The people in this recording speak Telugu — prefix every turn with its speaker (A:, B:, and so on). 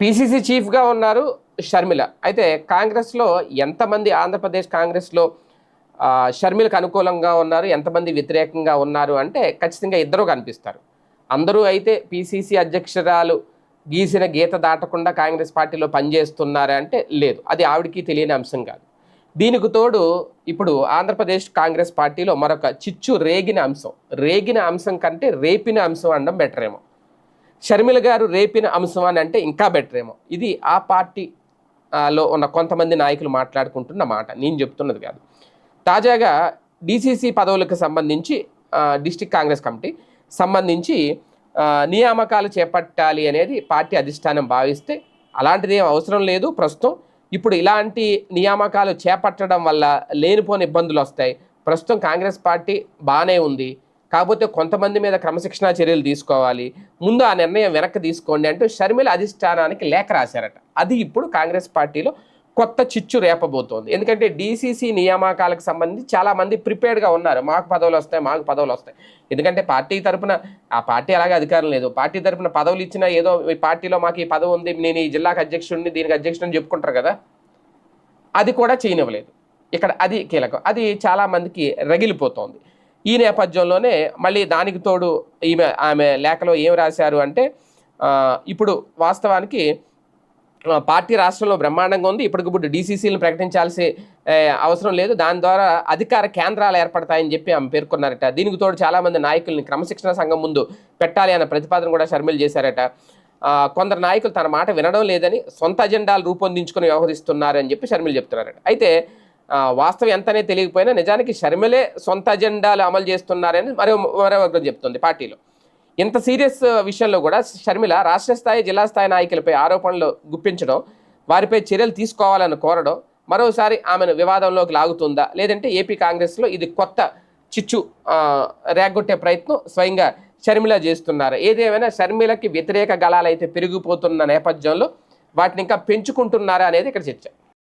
A: పిసిసి చీఫ్గా ఉన్నారు షర్మిల. అయితే కాంగ్రెస్లో ఎంతమంది ఆంధ్రప్రదేశ్ కాంగ్రెస్లో షర్మిలకు అనుకూలంగా ఉన్నారు ఎంతమంది వ్యతిరేకంగా ఉన్నారు అంటే ఖచ్చితంగా ఇద్దరు కనిపిస్తారు. అందరూ అయితే పిసిసి అధ్యక్షురాలు గీసిన గీత దాటకుండా కాంగ్రెస్ పార్టీలో పనిచేస్తున్నారంటే లేదు. అది ఆవిడికి తెలియని అంశం కాదు. దీనికి తోడు ఇప్పుడు ఆంధ్రప్రదేశ్ కాంగ్రెస్ పార్టీలో మరొక చిచ్చు రేగిన అంశం. రేగిన అంశం కంటే రేపిన అంశం అనడం బెటర్ ఏమో షర్మిల గారు రేపిన అంశం అని అంటే ఇంకా బెటర్ ఏమో. ఇది ఆ పార్టీ లో ఉన్న కొంతమంది నాయకులు మాట్లాడుకుంటున్న మాట. నేను చెప్తున్నది కాదు. తాజాగా డిసిసి పదవులకు సంబంధించి డిస్టిక్ కాంగ్రెస్ కమిటీ సంబంధించి నియామకాలు చేపట్టాలి అనేది పార్టీ అధిష్టానం భావిస్తే అలాంటిది ఏం అవసరం లేదు. ప్రస్తుతం ఇప్పుడు ఇలాంటి నియామకాలు చేపట్టడం వల్ల లేనిపోని ఇబ్బందులు వస్తాయి. ప్రస్తుతం కాంగ్రెస్ పార్టీ బాగానే ఉంది. కాకపోతే కొంతమంది మీద క్రమశిక్షణా చర్యలు తీసుకోవాలి. ముందు ఆ నిర్ణయం వెనక్కి తీసుకోండి అంటూ షర్మిల అధిష్టానానికి లేఖ రాశారట. అది ఇప్పుడు కాంగ్రెస్ పార్టీలో కొత్త చిచ్చు రేపబోతోంది. ఎందుకంటే డీసీసీ నియామకాలకు సంబంధించి చాలామంది ప్రిపేర్డ్గా ఉన్నారు. మాకు పదవులు వస్తాయి మాకు పదవులు వస్తాయి. ఎందుకంటే పార్టీ తరపున ఆ పార్టీ అలాగే అధికారం లేదు. పార్టీ తరపున పదవులు ఇచ్చినా ఏదో ఈ పార్టీలో మాకు ఈ పదవి ఉంది నేను ఈ జిల్లాకు అధ్యక్షుడిని దీనికి అధ్యక్షుడిని చెప్పుకుంటారు కదా. అది కూడా చేయనివ్వలేదు. ఇక్కడ అది కీలకం. అది చాలామందికి రగిలిపోతోంది. ఈ నేపథ్యంలోనే మళ్ళీ దానికి తోడు ఈమె ఆమె లేఖలో ఏం రాశారు అంటే ఇప్పుడు వాస్తవానికి పార్టీ రాష్ట్రంలో బ్రహ్మాండంగా ఉంది. ఇప్పటికిప్పుడు డీసీసీలను ప్రకటించాల్సి అవసరం లేదు. దాని ద్వారా అధికార కేంద్రాలు ఏర్పడతాయని చెప్పి ఆమె పేర్కొన్నారట. దీనికి తోడు చాలామంది నాయకుల్ని క్రమశిక్షణ సంఘం ముందు పెట్టాలి అన్న ప్రతిపాదన కూడా షర్మిలు చేశారట. కొందరు నాయకులు తన మాట వినడం లేదని సొంత అజెండాలు రూపొందించుకొని వ్యవహరిస్తున్నారని చెప్పి షర్మిలు చెప్తున్నారట. అయితే వాస్తవం ఎంతనే తెలియకపోయినా నిజానికి షర్మిలే సొంత అజెండాలు అమలు చేస్తున్నారని మరో మరో వర్గం చెప్తుంది పార్టీలో. ఇంత సీరియస్ విషయంలో కూడా షర్మిల రాష్ట్ర స్థాయి జిల్లా స్థాయి నాయకులపై ఆరోపణలు గుప్పించడం వారిపై చర్యలు తీసుకోవాలని కోరడం మరోసారి ఆమెను వివాదంలోకి లాగుతుందా? లేదంటే ఏపీ కాంగ్రెస్లో ఇది కొత్త చిచ్చు రేగొట్టే ప్రయత్నం స్వయంగా షర్మిల చేస్తున్నారు? ఏదేమైనా షర్మిలకి వ్యతిరేక గళాలు అయితే పెరిగిపోతున్న నేపథ్యంలో వాటిని ఇంకా పెంచుకుంటున్నారా అనేది ఇక్కడ చర్చ.